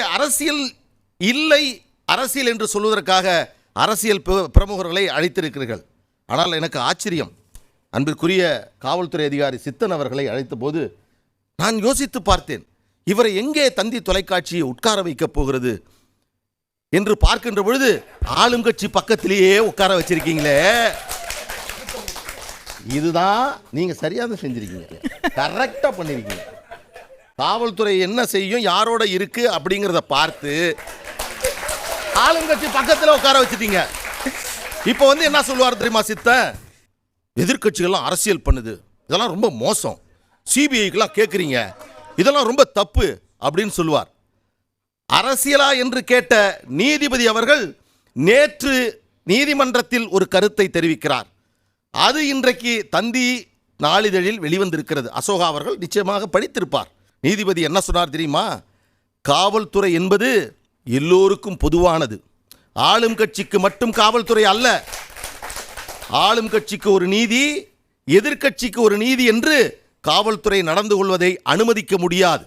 அரசியல் இல்லை அரசியல் என்று சொல்வதற்காக அரசியல் பிரமுகர்களை அழைத்திருக்கிறீர்கள். ஆனால் எனக்கு ஆச்சரியம். அன்பிற்குரிய காவல்துறை அதிகாரி சித்தன் அவர்களை அழைத்த போது நான் யோசித்து பார்த்தேன் இவரை எங்கே தந்தி தொலைக்காட்சியை உட்கார வைக்கப் போகிறது என்று பார்க்கின்ற பொழுது ஆளும் கட்சி பக்கத்திலேயே உட்கார வச்சிருக்கீங்களே. இதுதான் நீங்க சரியாக செஞ்சிருக்கீங்க. கரெக்டா பண்ணிருக்கீங்க. காவல்துறை என்ன செய்யும் யாரோட இருக்கு அப்படிங்கிறத பார்த்து ஆளுங்கட்சி பக்கத்தில் உட்கார வச்சுட்டீங்க. இப்போ வந்து என்ன சொல்லுவார் தெரியுமா சித்த எதிர்க்கட்சிகள்லாம் அரசியல் பண்ணுது. இதெல்லாம் ரொம்ப மோசம். சிபிஐக்கெல்லாம் கேட்குறீங்க இதெல்லாம் ரொம்ப தப்பு அப்படின்னு சொல்லுவார். அரசியலா என்று கேட்ட நீதிபதி அவர்கள் நேற்று நீதிமன்றத்தில் ஒரு கருத்தை தெரிவிக்கிறார். அது இன்றைக்கு தந்தி நாளிதழில் வெளிவந்திருக்கிறது. அசோகா அவர்கள் நிச்சயமாக படித்திருப்பார். நீதிபதி என்ன சொன்னார் தெரியுமா? காவல்துறை என்பது எல்லோருக்கும் பொதுவானது. ஆளும் கட்சிக்கு மட்டும் காவல்துறை அல்ல. ஆளும் கட்சிக்கு ஒரு நீதி எதிர்க்கட்சிக்கு ஒரு நீதி என்று காவல்துறை நடந்து கொள்வதை அனுமதிக்க முடியாது.